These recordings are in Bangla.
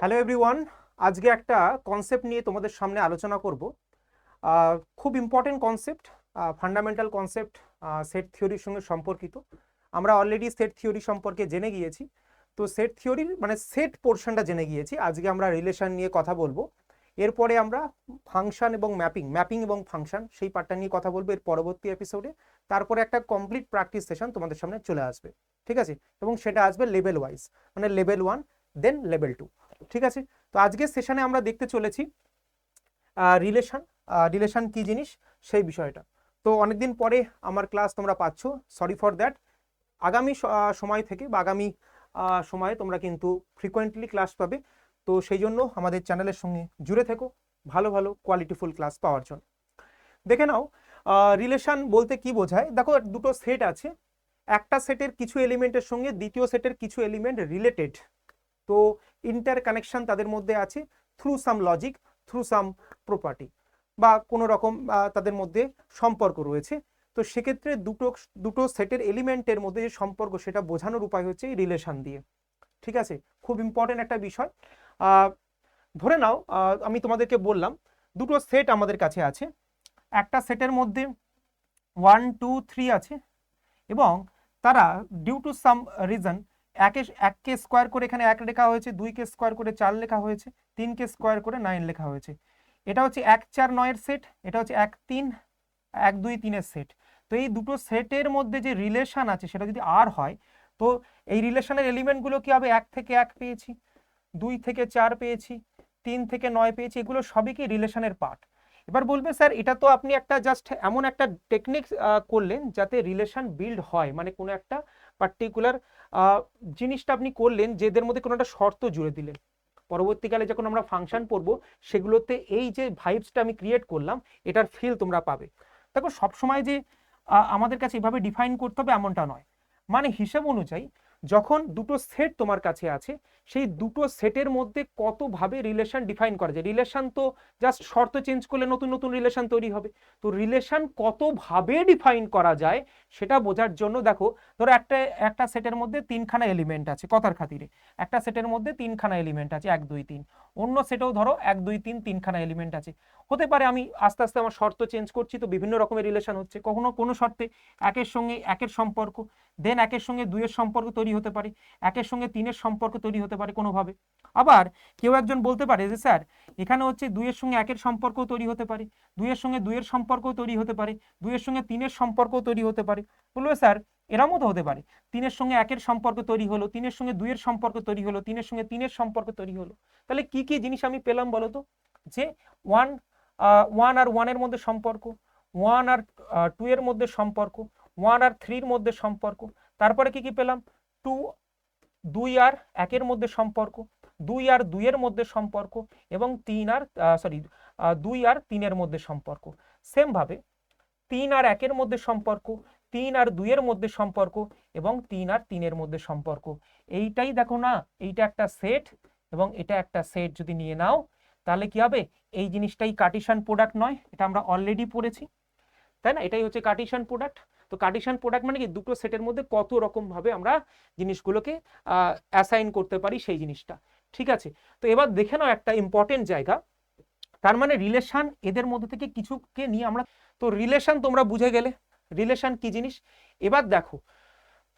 হ্যালো এভরিওয়ান আজকে একটা কনসেপ্ট নিয়ে তোমাদের সামনে আলোচনা করব। খুব important concept fundamental concept set থিওরির সঙ্গে সম্পর্কিত। আমরা অলরেডি সেট থিওরি সম্পর্কে জেনে গিয়েছি। তো সেট থিওরির মানে সেট পোর্শনটা জেনে গিয়েছি। আজকে আমরা রিলেশন নিয়ে কথা বলব। এরপরে আমরা ফাংশন এবং ম্যাপিং ম্যাপিং এবং ফাংশন সেই পার্টটা নিয়ে কথা বলব এর পরবর্তী এপিসোডে তারপরে একটা কমপ্লিট প্র্যাকটিস সেশন তোমাদের সামনে চলে আসবে। ঠিক আছে? এবং সেটা আসবে লেভেল ওয়াইজ মানে level one then level two ঠিক আছে? তো আজকের সেশনে আমরা দেখতে চলেছি রিলেশন রিলেশন কি জিনিস সেই বিষয়টা। তো অনেকদিন পরে আমার ক্লাস তোমরা পাচ্ছ সরি ফর দ্যাট আগামী সময় থেকে বা আগামী সময়ে তোমরা কিন্তু ফ্রিকোয়েন্টলি ক্লাস পাবে। তো সেই জন্য আমাদের চ্যানেলের সঙ্গে জুড়ে থেকো, ভালো ভালো কোয়ালিটিফুল ক্লাস পাওয়ার জন্য। দেখে নাও রিলেশন বলতে কি বোঝায়? দেখো, দুটো সেট আছে। একটা সেটের কিছু এলিমেন্টের সঙ্গে দ্বিতীয় সেটের কিছু এলিমেন্ট রিলেটেড তো ইন্টার কানেকশন তাদের মধ্যে আছে through some logic through some property বা কোনো রকম তাদের মধ্যে সম্পর্ক রয়েছে। তো সেক্ষেত্রে দুটো দুটো সেটের এলিমেন্টের মধ্যে যে সম্পর্ক সেটা বোঝানোর উপায় হচ্ছে এই রিলেশন দিয়ে। ঠিক আছে? খুব ইম্পর্টেন্ট একটা বিষয়। ধরে নাও আমি তোমাদেরকে বললাম, দুটো সেট আমাদের কাছে আছে। একটা সেটের মধ্যে ওয়ান টু থ্রি আছে এবং তারা ডিউ টু সাম রিজন একে এককে স্কোয়ার করে এখানে এক লেখা হয়েছে দুইকে স্কোয়ার করে চার লেখা হয়েছে তিনকে স্কোয়ার করে নাইন লেখা হয়েছে। এটা হচ্ছে এক চার নয়ের সেট এটা হচ্ছে এক তিন, এক দুই তিনের সেট তো এই দুটো সেটের মধ্যে যে রিলেশন আছে, সেটা যদি আর হয়, তো এই রিলেশনের এলিমেন্টগুলো কি হবে? এক থেকে এক পেয়েছি, দুই থেকে চার পেয়েছি, তিন থেকে নয় পেয়েছি, এগুলো সবই কি রিলেশনের পার্ট এবার বলবে স্যার এটা তো আপনি একটা জাস্ট এমন একটা টেকনিক করলেন যাতে রিলেশন বিল্ড হয় মানে কোনো একটা পার্টিকুলার জিনিসটা আপনি করলেন যেদের মধ্যে কোনো একটা শর্ত জুড়ে দিলেন। পরবর্তীকালে যখন আমরা ফাংশন পড়ব, সেগুলোতে এই যে ভাইবসটা আমি ক্রিয়েট করলাম, এটার ফিল তোমরা পাবে। দেখো, সবসময় যে আমাদের কাছে এভাবে ডিফাইন করতে হবে এমনটা নয়। মানে হিসেব অনুযায়ী যখন দুটো সেট তোমার কাছে আছে, সেই দুটো সেটের মধ্যে কতভাবে রিলেশন ডিফাইন করা যায়? রিলেশন তো জাস্ট শর্ত চেঞ্জ করলে নতুন নতুন রিলেশন তৈরি হবে। তো রিলেশন কতভাবে ডিফাইন করা যায় সেটা বোঝার জন্য দেখো, ধরো একটা একটা সেটের মধ্যে তিনখানা এলিমেন্ট আছে কথার খাতিরে। একটা সেটের মধ্যে তিনখানা এলিমেন্ট আছে, এক, দুই, তিন। অন্য সেটেও ধরো এক, দুই, তিন, তিনখানা এলিমেন্ট আছে। হতে পারে আমি আস্তে আস্তে আমার শর্ত চেঞ্জ করছি, তো বিভিন্ন রকমের রিলেশন হচ্ছে। কখনো কোনো শর্তে একের সঙ্গে একের সম্পর্ক দেন একের সঙ্গে দুইয়ের সম্পর্ক তৈরি হতে পারে, একের সঙ্গে তিনের সম্পর্ক তৈরি হতে পারে কোনোভাবে। আবার কেউ একজন বলতে পারে যে, স্যার, এখানে হচ্ছে দুইয়ের সঙ্গে একের সম্পর্ক তৈরি হতে পারে, দুইয়ের সঙ্গে দুইয়ের সম্পর্ক তৈরি হতে পারে, দুইয়ের সঙ্গে তিনের সম্পর্ক তৈরি হতে পারে। বলবে স্যার, এরমও তো হতে পারে। তিনের সঙ্গে একের সম্পর্ক তৈরি হলো, তিনের সঙ্গে দুইয়ের সম্পর্ক তৈরি হলো, তিনের সঙ্গে তিনের সম্পর্ক তৈরি হলো। তাহলে কি কি জিনিস আমি পেলাম বলো তো? যে ওয়ান ওয়ান আর ওয়ানের মধ্যে সম্পর্ক ওয়ান আর টু এর মধ্যে সম্পর্ক ওয়ান আর থ্রির মধ্যে সম্পর্ক, তারপরে কি কি পেলাম? টু, দুই আর একের মধ্যে সম্পর্ক, দুই আর দুইয়ের মধ্যে সম্পর্ক এবং তিন আর সরি দুই আর তিনের মধ্যে সম্পর্ক। সেমভাবে তিন আর একের মধ্যে সম্পর্ক, তিন আর দুইয়ের মধ্যে সম্পর্ক এবং তিন আর তিনের মধ্যে সম্পর্ক। এইটাই দেখো না, এইটা একটা সেট এবং এটা একটা সেট যদি নিয়ে নাও, তাহলে কি হবে? এই জিনিসটাই কার্টিশান প্রোডাক্ট নয়, এটা আমরা অলরেডি পড়েছি। তাই না? এটাই হচ্ছে কার্টিশান প্রোডাক্ট তো কার্টিশান প্রোডাক্ট মানে কি? দুটো সেটের মধ্যে কত রকম ভাবে আমরা জিনিসগুলোকে অ্যাসাইন করতে পারি সেই জিনিসটা। ঠিক আছে? তো এবার দেখে নাও একটা ইম্পর্টেন্ট জায়গা। তার মানে রিলেশন এদের মধ্যে থেকে কিছুকে নিয়ে আমরা, তো রিলেশন তোমরা বুঝে গেলে। রিলেশন কি জিনিস? এবার দেখো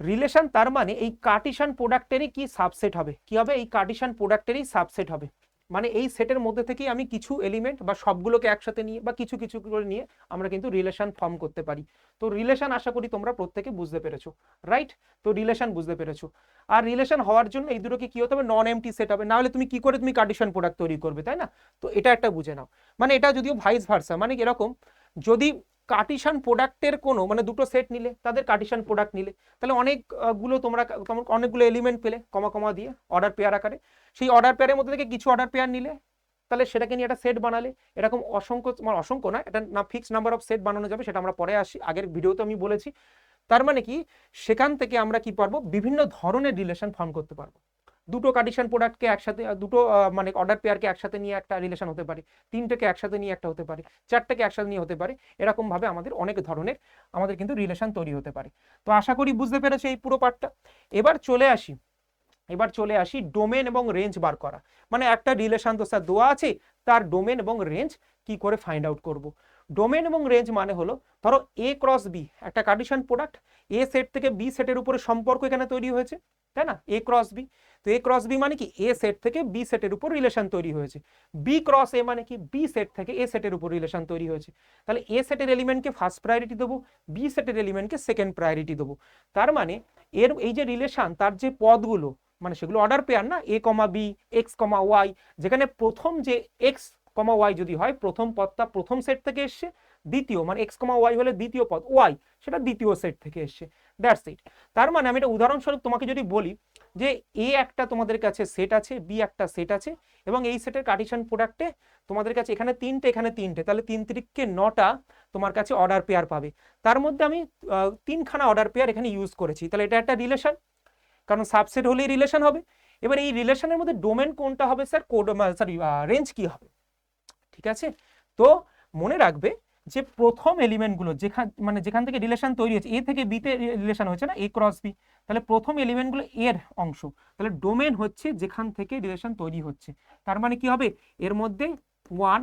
রিলেশন তার মানে এই কার্টিশান প্রোডাক্টেরই কি সাবসেট হবে? কি হবে? এই কার্টিশান প্রোডাক্টেরই সাবসেট হবে। মানে এই সেটের মধ্যে থেকেই আমি কিছু এলিমেন্ট বা সবগুলোকে একসাথে নিয়ে বা কিছু কিছু করে নিয়ে আমরা কিন্তু রিলেশন ফর্ম করতে পারি। তো রিলেশন আশা করি তোমরা প্রত্যেকে বুঝতে পেরেছ রাইট তো রিলেশন বুঝতে পেরেছ। আর রিলেশন হওয়ার জন্য এই দুটোকে কি হতে হবে? নন এমটি সেট হবে। নাহলে তুমি কি করে তুমি কার্ডিশন প্রোডাক্ট তৈরি করবে, তাই না? তো এটা একটা বুঝে নাও। মানে এটা যদিও ভাইস ভার্সা মানে এরকম যদি কার্টিশান প্রোডাক্টের কোনো মানে দুটো সেট নিলে, তাদের কার্টিশান প্রোডাক্ট নিলে, তাহলে অনেকগুলো তোমরা অনেকগুলো এলিমেন্ট পেলে কমা কমা দিয়ে অর্ডার পেয়ার আকারে। সেই অর্ডার পেয়ারের মধ্যে থেকে কিছু অর্ডার পেয়ার নিলে, তাহলে সেটাকে নিয়ে একটা সেট বানালে, এরকম অসংখ্য মানে অসংখ্য না, এটা না ফিক্সড নাম্বার অফ সেট বানানো যাবে, সেটা আমরা পরে আসি, আগের ভিডিওতে আমি বলেছি। তার মানে কি, সেখান থেকে আমরা কি পারব, বিভিন্ন ধরনের রিলেশন ফর্ম করতে পারব। দুটো কার্ডিশন প্রোডাক্টকে একসাথে দুটো মানে অর্ডার পেয়ারকে একসাথে নিয়ে একটা রিলেশন হতে পারে। তিনটেকে একসাথে নিয়ে একটা হতে পারে। চারটেকে একসাথে নিয়ে হতে পারে। এরকম ভাবে আমাদের অনেক ধরনের, আমাদের কিন্তু রিলেশন তৈরি হতে পারে। তো আশা করি বুঝতে পেরেছ এই পুরো পার্টটা এবার চলে আসি, এবার চলে আসি ডোমেন এবং রেঞ্জ বার করা। মানে একটা রিলেশন তো স্যার দেওয়া আছে, তার ডোমেন এবং রেঞ্জ কি করে ফাইন্ড আউট করব? ডোমেন এবং রেঞ্জ মানে হলো, ধরো এ ক্রস বি একটা কার্ডিশন প্রোডাক্ট এ সেট থেকে বি সেটের উপরে সম্পর্ক এখানে তৈরি হয়েছে। তাই না? এ ক্রস বি তো এ ক্রস বি মানে কি? এ সেট থেকে বি সেটের উপর রিলেশন তৈরি হয়েছে। বি ক্রস এ মানে কি? বি সেট থেকে এ সেটের উপর রিলেশন তৈরি হয়েছে। তাহলে এ সেটের এলিমেন্টকে ফার্স্ট প্রায়োরিটি দেবো বি সেটের এলিমেন্টকে সেকেন্ড প্রায়োরিটি দেবো। তার মানে এর এই যে রিলেশন তার যে পদগুলো মানে সেগুলো অর্ডার পেয়ার না? A comma B X comma Y যেখানে প্রথম যে এক্স কমা ওয়াই যদি হয়, প্রথম পদটা প্রথম সেট থেকে এসছে, দ্বিতীয় মানে এক্স কমা ওয়াই হলে দ্বিতীয় পদ ওয়াই সেটা দ্বিতীয় সেট থেকে এসছে। দ্যাটস ইট তার মানে আমি এটা উদাহরণস্বরূপ তোমাকে যদি বলি যে এ একটা তোমাদের কাছে সেট আছে বি একটা সেট আছে, এবং এই সেটের কার্টিশন প্রোডাক্টে তোমাদের কাছে এখানে তিনটে এখানে তিনটে, তাহলে তিন তিরিককে নটা তোমার কাছে অর্ডার পেয়ার পাবে। তার মধ্যে আমি তিনখানা অর্ডার পেয়ার এখানে ইউজ করেছি। তাহলে এটা একটা রিলেশন কারণ সাবসেট হলেই রিলেশন হবে। এবার এই রিলেশনের মধ্যে ডোমেন কোনটা হবে স্যার কোড সরি রেঞ্জ কি হবে? ঠিক আছে? তো মনে রাখবে যে প্রথম এলিমেন্টগুলো যেখান মানে যেখান থেকে রিলেশন তৈরি হয়েছে এ থেকে বিতে রিলেশন হয়েছে না? এ ক্রস বি তাহলে প্রথম এলিমেন্টগুলো এর অংশ। তাহলে ডোমেন হচ্ছে যেখান থেকে রিলেশন তৈরি হচ্ছে। তার মানে কি হবে? এর মধ্যে ওয়ান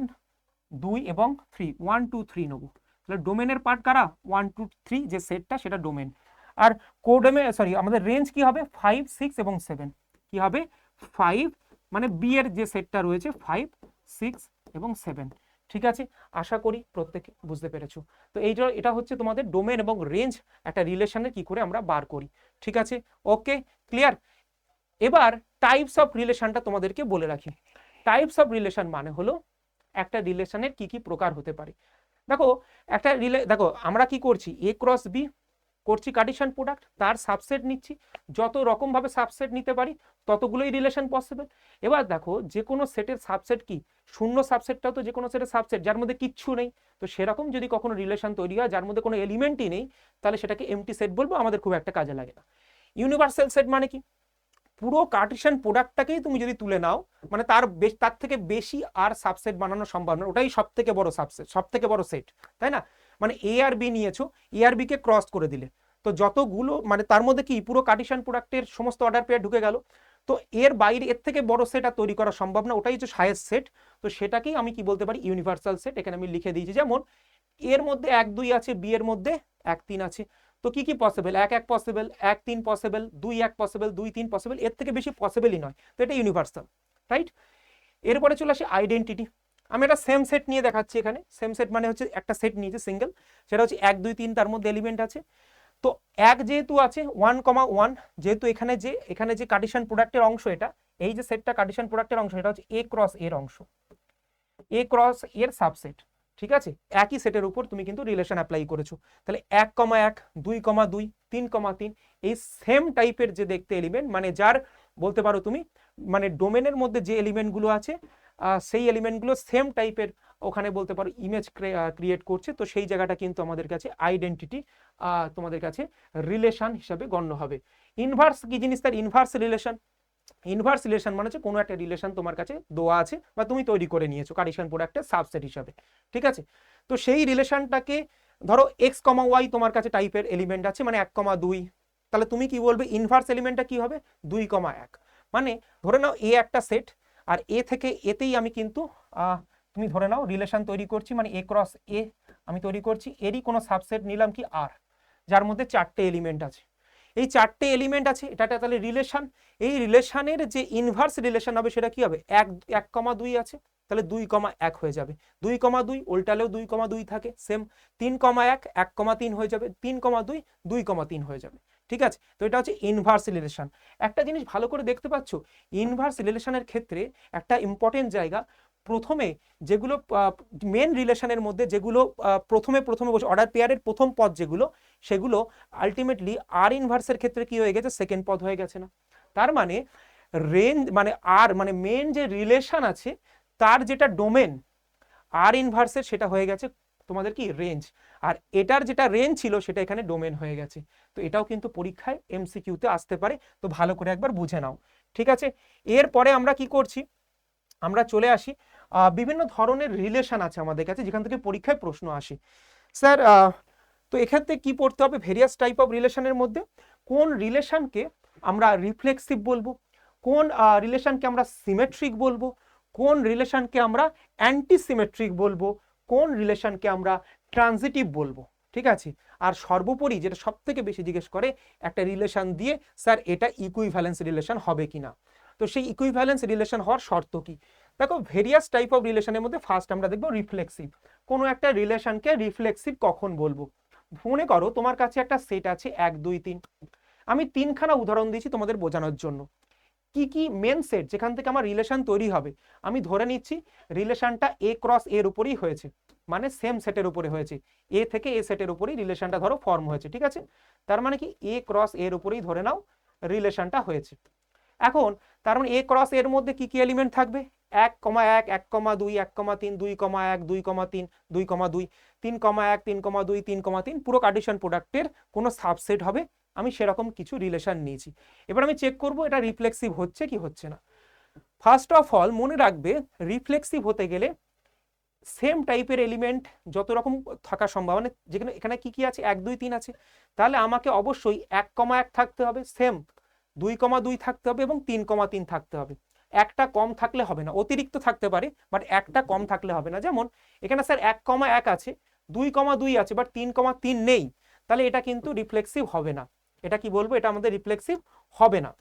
দুই এবং থ্রি ওয়ান টু থ্রি নেব। তাহলে ডোমেনের পার্ট কারা? ওয়ান টু থ্রি যে সেটটা সেটা ডোমেন আর কোডোমে সরি আমাদের রেঞ্জ কি হবে? ফাইভ সিক্স এবং সেভেন কি হবে? ফাইভ মানে বি এর যে সেটটা রয়েছে ফাইভ সিক্স এবং সেভেন ঠিক আছে? আশা করি প্রত্যেকে বুঝতে পেরেছ। তো এইটা, এটা হচ্ছে তোমাদের ডোমেন এবং রেঞ্জ একটা রিলেশনের কি করে আমরা বার করি। ঠিক আছে? ওকে ক্লিয়ার এবার টাইপস অফ রিলেশনটা তোমাদেরকে বলে রাখি। টাইপস অফ রিলেশন মানে হলো একটা রিলেশনের কি কি প্রকার হতে পারে। দেখো, একটা রিলে দেখো, আমরা কি করছি? এ ক্রস বি করছি কার্ডিশন প্রোডাক্ট তার সাবসেট নিচ্ছি। যত রকমভাবে সাবসেট নিতে পারি ততগুলোই রিলেশন পসিবল এবার দেখো যে কোনো সেটের সাবসেট কি? শূন্য সাবসেটটাও তো যে কোনো সেটের সাবসেট যার মধ্যে কিচ্ছু নেই। তো সেরকম যদি কখনো রিলেশন তৈরি হয়, যার মধ্যে কোনো এলিমেন্টই নেই, তাহলে সেটাকে এমটি সেট বলব, আমাদের খুব একটা কাজে লাগে না। ইউনিভার্সাল সেট মানে কি? পুরো কার্টিশন প্রোডাক্টটাকেই তুমি যদি তুলে নাও মানে তার বেশ- তার থেকে বেশি আর সাবসেট বানানো সম্ভব না। ওটাই সব থেকে বড় সাবসেট সব থেকে বড় সেট তাই না? মানে এ আর বি নিয়েছো এ আর বিকে ক্রস করে দিলে। তো যতগুলো মানে তার মধ্যে কি? পুরো কার্টিশন প্রোডাক্টের সমস্ত অর্ডার পেয়ার ঢুকে গেল। তো এর বাইরে এর থেকে বড় সেট আর তৈরি করা সম্ভব না, ওটাই হচ্ছে হায়েস্ট সেট তো সেটাকেই আমি কি বলতে পারি? ইউনিভার্সাল সেট এখানে আমি লিখে দিয়েছি। যেমন এর মধ্যে এক, দুই আছে, বি এর মধ্যে এক, তিন আছে। তো কি কি পসিবল এক এক পসিবল এক, তিন পসিবল দুই, এক পসিবল দুই, তিন পসিবল এর থেকে বেশি পসিবলই নয়। তো এটা ইউনিভার্সাল রাইট এরপরে চলে আসি আইডেন্টিটি আমি একটা সেম সেট নিয়ে দেখাচ্ছি এখানে। সেম সেট মানে হচ্ছে একটা সেট নিয়েছে সিঙ্গেল সেটা হচ্ছে এক, দুই, তিন, তার মধ্যে এলিমেন্ট আছে। তো এক যেহেতু আছে ওয়ান কমা ওয়ান যেহেতু এখানে যে এখানে যে কার্ডিশন প্রোডাক্টের অংশ এটা, এই যে সেটটা কার্ডিশন প্রোডাক্টের অংশ, এটা হচ্ছে এ ক্রস এর অংশ। এ ক্রস এর সাবসেট ঠিক আছে? একই সেটের উপর তুমি কিন্তু রিলেশন অ্যাপ্লাই করেছ। তাহলে এক কমা এক, দুই কমা দুই, তিন কমা তিন, এই সেম টাইপের যে দেখতে এলিমেন্ট মানে যার, বলতে পারো তুমি মানে ডোমেনের মধ্যে যে এলিমেন্টগুলো আছে সেই এলিমেন্টগুলো সেম টাইপের ওখানে বলতে পারো ইমেজ ক্রিয়েট করছে। তো সেই জায়গাটা কিন্তু আমাদের কাছে আইডেন্টিটি তোমাদের কাছে রিলেশন হিসাবে গণ্য হবে। ইনভার্স কি জিনিস তার? ইনভার্স রিলেশন ইনভার্স রিলেশন মানে হচ্ছে কোনো একটা রিলেশন তোমার কাছে দেওয়া আছে বা তুমি তৈরি করে নিয়েছো কার্ডিশন প্রোডাক্টের সাবসেট হিসাবে। ঠিক আছে? তো সেই রিলেশনটাকে ধরো এক্স কমা ওয়াই তোমার কাছে টাইপের এলিমেন্ট আছে মানে এক কমা দুই। তাহলে তুমি কি বলবে? ইনভার্স এলিমেন্টটা কি হবে? দুই কমা এক। মানে ধরে নাও এ একটা সেট আর এ থেকে এতেই আমি কিন্তু তুমি ধরে নাও রিলেশন তৈরি করছি মানে এ ক্রস এ আমি তৈরি করছি, এরই কোনো সাবসেট নিলাম কি আর যার মধ্যে চারটে এলিমেন্ট আছে। এই চারটে এলিমেন্ট আছে, এটা তাহলে রিলেশন এই রিলেশনের যে ইনভার্স রিলেশন হবে সেটা কি হবে? এক এক কমা দুই আছে, তাহলে দুই কমা এক হয়ে যাবে। দুই কমা দুই, উল্টালেও দুই কমা দুই থাকে সেম তিন কমা এক এক কমা তিন হয়ে যাবে, তিন কমা দুই দুই কমা তিন হয়ে যাবে। ঠিক আছে? তো এটা হচ্ছে ইনভার্স রিলেশন একটা জিনিস ভালো করে দেখতে পাচ্ছ ইনভার্স রিলেশনের ক্ষেত্রে একটা ইম্পর্টেন্ট জায়গা। প্রথমে যেগুলো মেন রিলেশনের মধ্যে যেগুলো প্রথমে প্রথমে বসে অর্ডার পেয়ারের প্রথম পদ যেগুলো, সেগুলো আলটিমেটলি আর ইনভার্সের ক্ষেত্রে কি হয়ে গেছে? সেকেন্ড পদ হয়ে গেছে না। তার মানে রেঞ্জ মানে আর মানে মেন যে রিলেশন আছে, তার যেটা ডোমেন আর ইনভার্সের সেটা হয়ে গেছে তোমাদের কি? রেঞ্জ আর এটার যেটা রেঞ্জ ছিল সেটা এখানে ডোমেন হয়ে গেছে। তো এটাও কিন্তু পরীক্ষায় এমসিকিউতে আসতে পারে, তো ভালো করে একবার বুঝে নাও। ঠিক আছে? এরপরে আমরা কি করছি? আমরা চলে আসি। বিভিন্ন ধরনের রিলেশন আছে আমাদের কাছে, যেখান থেকে পরীক্ষায় প্রশ্ন আসে। স্যার তো এক্ষেত্রে কি পড়তে হবে? ভেরিয়াস টাইপ অফ রিলেশনের মধ্যে। কোন রিলেশনকে আমরা রিফ্লেক্সিভ বলব? কোন রিলেশনকে আমরা সিমেট্রিক বলব? কোন রিলেশনকে আমরা অ্যান্টি সিমেট্রিক বলব? কোন রিলেশনকে আমরা ট্রানজিটিভ বলব, ঠিক আছে? আর সর্বোপরি যেটা সব থেকে বেশি জিজ্ঞেস করে, একটা রিলেশন দিয়ে, স্যার, এটা ইকুইভ্যালেন্স রিলেশন হবে কিনা? তো সেই ইকুইভ্যালেন্স রিলেশন হওয়ার শর্ত কি? দেখো ভেরিয়াস টাইপ অফ রিলেশনের মধ্যে ফার্স্ট আমরা দেখব রিফ্লেক্সিভ কোনো একটা রিলেশনকে রিফ্লেক্সিভ কখন বলব? মনে করো তোমার কাছে একটা সেট আছে, এক, দুই, তিন। আমি তিনখানা উদাহরণ দিয়েছি তোমাদের বোঝানোর জন্য। কি কি মেন সেট যেখান থেকে আমার রিলেশন তৈরি হবে? আমি ধরে নিচ্ছি রিলেশনটা এ ক্রস এর উপরেই হয়েছে। মানে সেম সেটের উপরে হয়েছে। এ থেকে এ সেটের উপরেই রিলেশনটা ধরো ফর্ম হয়েছে, ঠিক আছে? তার মানে কি এ ক্রস এর উপরেই ধরে নাও রিলেশনটা হয়েছে। এখন তার মানে এ ক্রস এর মধ্যে কি কি এলিমেন্ট থাকবে? এক কমা এক এক কমা দুই, এক কমা তিন, দুই কমা এক, দুই কমা তিন, দুই কমা দুই, তিন কমা এক, তিন কমা দুই, তিন কমা তিন, পুরো কার্ডিশন প্রোডাক্টের কোনো সাবসেট হবে। আমি সেরকম কিছু রিলেশন নিয়েছি। এবার আমি চেক করব এটা রিফ্লেক্সিভ হচ্ছে কি হচ্ছে না। ফার্স্ট অফ অল মনে রাখবে রিফ্লেক্সিভ হতে গেলে সেম টাইপের এলিমেন্ট যত রকম থাকা সম্ভব মানে যেখানে, এখানে কি কি আছে? এক, দুই, তিন আছে। তাহলে আমাকে অবশ্যই এক কমা এক থাকতে হবে সেম দুই কমা দুই থাকতে হবে এবং তিন কমা তিন থাকতে হবে। একটা কম থাকলে হবে না, অতিরিক্ত থাকতে পারে বাট একটা কম থাকলে হবে না। যেমন, এখানে স্যার এক কমা এক আছে, দুই কমা দুই আছে বাট তিন কমা তিন নেই। তাহলে এটা কিন্তু রিফ্লেক্সিভ হবে না। এটা কি বলব? এটা আমাদের রিফ্লেক্সিভ হবে না।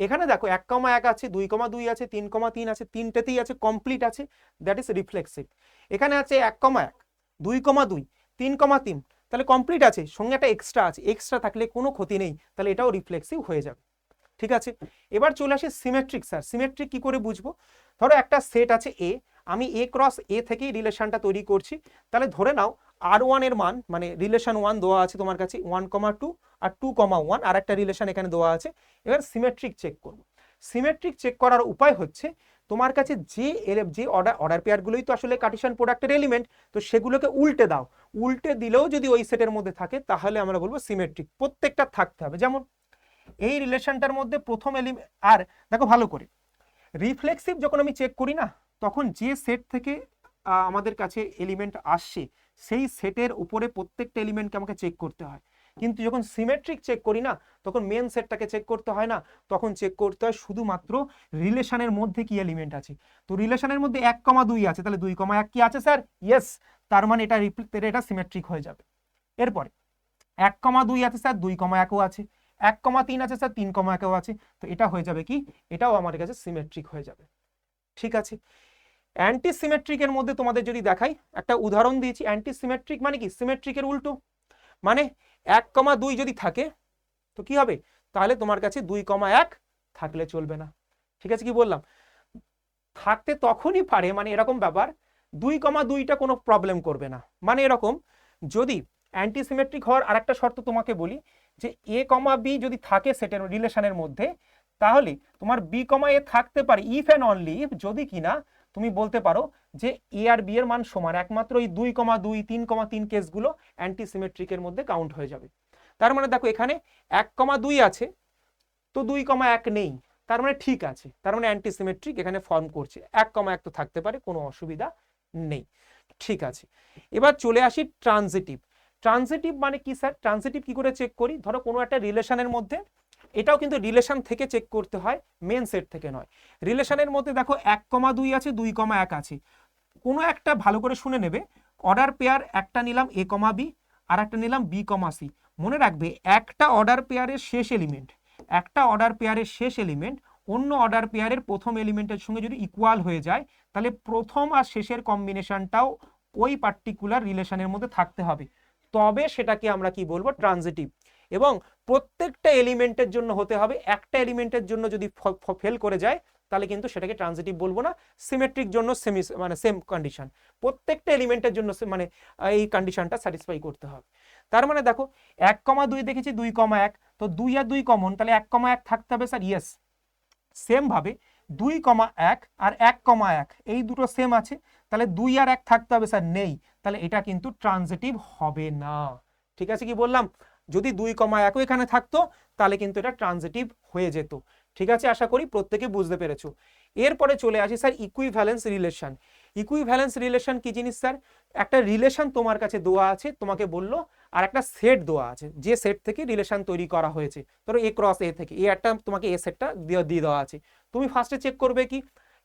এখানে দেখো এক কমা এক আছে, দুই কমা দুই আছে, তিন কমা তিন আছে, তিনটেতেই আছে কমপ্লিট আছে দ্যাট ইজ রিফ্লেক্সিভ এখানে আছে এক কমা এক, দুই কমা দুই, তিন কমা তিন, তাহলে কমপ্লিট আছে, সঙ্গে একটা এক্সট্রা আছে এক্সট্রা থাকলে কোনো ক্ষতি নেই, তাহলে এটাও রিফ্লেক্সিভ হয়ে যাবে, ঠিক আছে? এবার চলে আসে সিমেট্রিক স্যার সিমেট্রিক কি করে বুঝব? ধরো একটা সেট আছে এ আমি এ ক্রস এ থেকেই রিলেশনটা তৈরি করছি, তাহলে ধরে নাও আর ওয়ানের মান মানে রিলেশন ওয়ান দেওয়া আছে তোমার কাছে ওয়ান কমা টু আর টু কমা ওয়ান আর একটা রিলেশন এখানে দেওয়া আছে। এবার সিমেট্রিক চেক করব। সিমেট্রিক চেক করার উপায় হচ্ছে, তোমার কাছে যে এর- যে অর্ডার অর্ডার পেয়ারগুলোই তো আসলে কার্টিশন প্রোডাক্টের এলিমেন্ট তো সেগুলোকে উল্টে দাও। উল্টে দিলেও যদি ওই সেটের মধ্যে থাকে, তাহলে আমরা বলব সিমেট্রিক প্রত্যেকটা থাকতে হবে। যেমন এই রিলেশনটার মধ্যে প্রথম এলিমেন্ট আর দেখো ভালো করে রিফ্লেক্সিভ যখন আমি চেক করি না, তখন যে সেট থেকে আমাদের কাছে এলিমেন্ট আসছে সেই সেটের উপরে প্রত্যেকটা এলিমেন্টকে আমাকে চেক করতে হয়। কিন্তু যখন সিমেট্রিক চেক করি না, তখন মেন সেটটাকে চেক করতে হয় না, তখন চেক করতে হয় শুধুমাত্র রিলেশনের মধ্যে কি এলিমেন্ট আছে। তো রিলেশনের মধ্যে এক কমা দুই আছে, তাহলে দুই কমা এক কি আছে স্যার? ইয়েস তার মানে এটা এটা সিমেট্রিক হয়ে যাবে। এরপরে, এক কমা দুই আছে স্যার, দুই কমা একও আছে। এক কমা তিন আছে স্যার, তিন কমা একও আছে। তো এটা হয়ে যাবে কি? এটাও আমার কাছে সিমেট্রিক হয়ে যাবে। ঠিক আছে? অ্যান্টি সিমেট্রিকের মধ্যে তোমাদের যদি দেখাই, একটা উদাহরণ দিয়েছি অ্যান্টিসিমেট্রিক মানে কি? সিমেট্রিকের উল্টো। মানে এক কমা দুই যদি থাকে, তো কি হবে? তাহলে তোমার কাছে দুই কমা এক থাকলে চলবে না। ঠিক আছে কি বললাম? থাকতে তখনই পারে মানে এরকম ব্যাপার, দুই কমা দুইটা কোনো প্রবলেম করবে না। মানে এরকম, যদি অ্যান্টিসিমেট্রিক হওয়ার আরেকটা শর্ত তোমাকে বলি, যে এ কমা বি যদি থাকে সেটের রিলেশনের মধ্যে, তাহলে তোমার বি কমা এ থাকতে পারে ইফ অ্যান্ড অনলি ইফ যদি কিনা তুমি বলতে পারো যে এ আর বি এর মান সমান, একমাত্র এই দুই কমা দুই, তিন কমা তিন কেসগুলো অ্যান্টিসিমেট্রিকের মধ্যে কাউন্ট হয়ে যাবে। তার মানে দেখো এখানে এক কমা দুই আছে, তো দুই কমা এক নেই, তার মানে ঠিক আছে, তার মানে অ্যান্টিসিমেট্রিক এখানে ফর্ম করছে, এক কমা এক তো থাকতে পারে, কোনো অসুবিধা নেই। ঠিক আছে, এবার চলে আসি ট্রানজিটিভ ট্রানজিটিভ মানে কি স্যার ট্রানজিটিভ কি করে চেক করি? ধরো কোনো একটা রিলেশনের মধ্যে এটাও কিন্তু রিলেশন থেকে চেক করতে হয় মেন সেট থেকে নয়। রিলেশনের মধ্যে দেখো এক কমা দুই আছে, দুই কমা এক আছে। কোনো একটা ভালো করে শুনে নেবে অর্ডার পেয়ার একটা নিলাম এ কমা বি আর একটা নিলাম বি কমা সি মনে রাখবে, একটা অর্ডার পেয়ারের শেষ এলিমেন্ট একটা অর্ডার পেয়ারের শেষ এলিমেন্ট অন্য অর্ডার পেয়ারের প্রথম এলিমেন্টের সঙ্গে যদি ইকুয়াল হয়ে যায়, তাহলে প্রথম আর শেষের কম্বিনেশনটাও ওই পার্টিকুলার রিলেশনের মধ্যে থাকতে হবে। তবে সেটাকে আমরা কি বলব? ট্রানজিটিভ এবং প্রত্যেকটা এলিমেন্টের জন্য হতে হবে, একটা এলিমেন্টের জন্য যদি ফেল করে যায়, তাহলে কিন্তু সেটাকে ট্রানজিটিভ বলব না সিমেট্রিক জন্য সেমি মানে সেম কন্ডিশন প্রত্যেকটা এলিমেন্টের জন্য মানে এই কন্ডিশনটা স্যাটিসফাই করতে হবে। তার মানে দেখো, এক কমা দুই দেখেছি, দুই কমা এক। তো দুই আর দুই কমন তাহলে এক কমা এক থাকতে হবে স্যার ইয়েস সেম ভাবে দুই কমা এক আর এক কমা এক, এই দুটো সেম আছে। তাহলে দুই আর এক থাকতে হবে স্যার নেই। তাহলে এটা কিন্তু ট্রানজিটিভ হবে না। ঠিক আছে কি বললাম? যদি দুই কমা একও এখানে থাকতো, তাহলে কিন্তু এটা ট্রানজিটিভ হয়ে যেত। ঠিক আছে? আশা করি প্রত্যেকে বুঝতে পেরেছ। এরপরে চলে আসি sir equivalence relation equivalence relation কি জিনিস স্যার? একটা রিলেশন তোমার কাছে দেওয়া আছে, তোমাকে বলল, আর একটা সেট দেওয়া আছে। যে সেট থেকে রিলেশন তৈরি করা হয়েছে, ধরো এ ক্রস এ থেকে এ একটা তোমাকে এ সেটটা দিয়ে দিয়ে দেওয়া আছে। তুমি ফার্স্টে চেক করবে কি?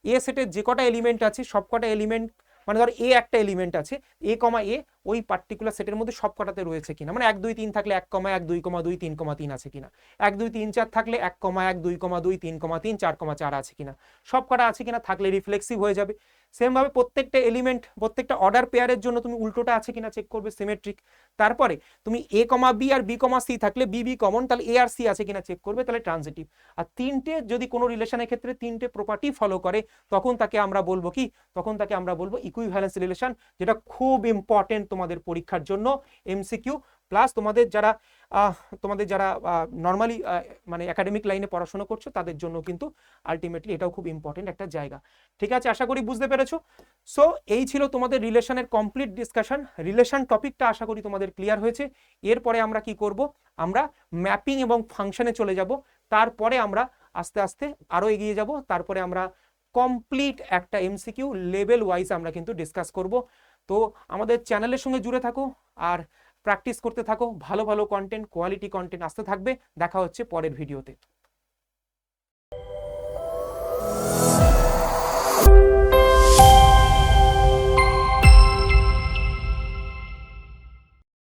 এ সেটের যে কটা এলিমেন্ট আছে সব কটা এলিমেন্ট মানে ধর এ একটা এলিমেন্ট আছে এ কমা এ ওই পার্টিকুলার সেটের মধ্যে সব কটাতে রয়েছে কিনা মানে এক, দুই, তিন থাকলে এক কমা এক, দুই কমা দুই, তিন কমা তিন আছে কিনা, এক, দুই, তিন, চার থাকলে এক কমা এক, দুই কমা দুই, তিন কমা তিন, চার কমা চার আছে কিনা সব কটা আছে কিনা থাকলে রিফ্লেক্সিভ হয়ে যাবে। সেমভাবে প্রত্যেকটা এলিমেন্ট প্রত্যেকটা অর্ডার পেয়ারের জন্য তুমি উল্টোটা আছে কিনা চেক করবে সিমেট্রিক তারপরে তুমি এ কমা বি আর বি কমা সি থাকলে বি বি কমন তাহলে এ আর সি আছে কিনা চেক করবে, তাহলে ট্রানজিটিভ আর তিনটে যদি কোনো রিলেশনের ক্ষেত্রে তিনটে প্রপার্টি ফলো করে, তখন তাকে আমরা বলব কি? তখন তাকে আমরা বলব ইকুইভ্যালেন্স রিলেশন যেটা খুব ইম্পর্টেন্ট তোমাদের পরীক্ষার জন্য এমসিকিউ প্লাস তোমাদের যারা তোমাদের যারা নর্মালি মানে একাডেমিক লাইনে পড়াশোনা করছ, তাদের জন্য কিন্তু আলটিমেটলি এটাও খুব ইম্পর্টেন্ট একটা জায়গা। ঠিক আছে? আশা করি বুঝতে পেরেছ? সো এই ছিল তোমাদের রিলেশনের কমপ্লিট ডিসকাশন রিলেশন টপিকটা আশা করি তোমাদের ক্লিয়ার হয়েছে। এরপরে আমরা কি করব? আমরা ম্যাপিং এবং ফাংশনে চলে যাব। তারপরে আমরা আস্তে আস্তে আরও এগিয়ে যাব। তারপরে আমরা কমপ্লিট একটা এমসিকিউ লেভেল ওয়াইজ আমরা কিন্তু ডিসকাস করব। তো আমাদের চ্যানেলের সঙ্গে জুড়ে থাকো। আর প্র্যাকটিস করতে থাকো ভালো ভালো কন্টেন্ট কোয়ালিটি কন্টেন্ট আসতে থাকবে। দেখা হচ্ছে পরের ভিডিওতে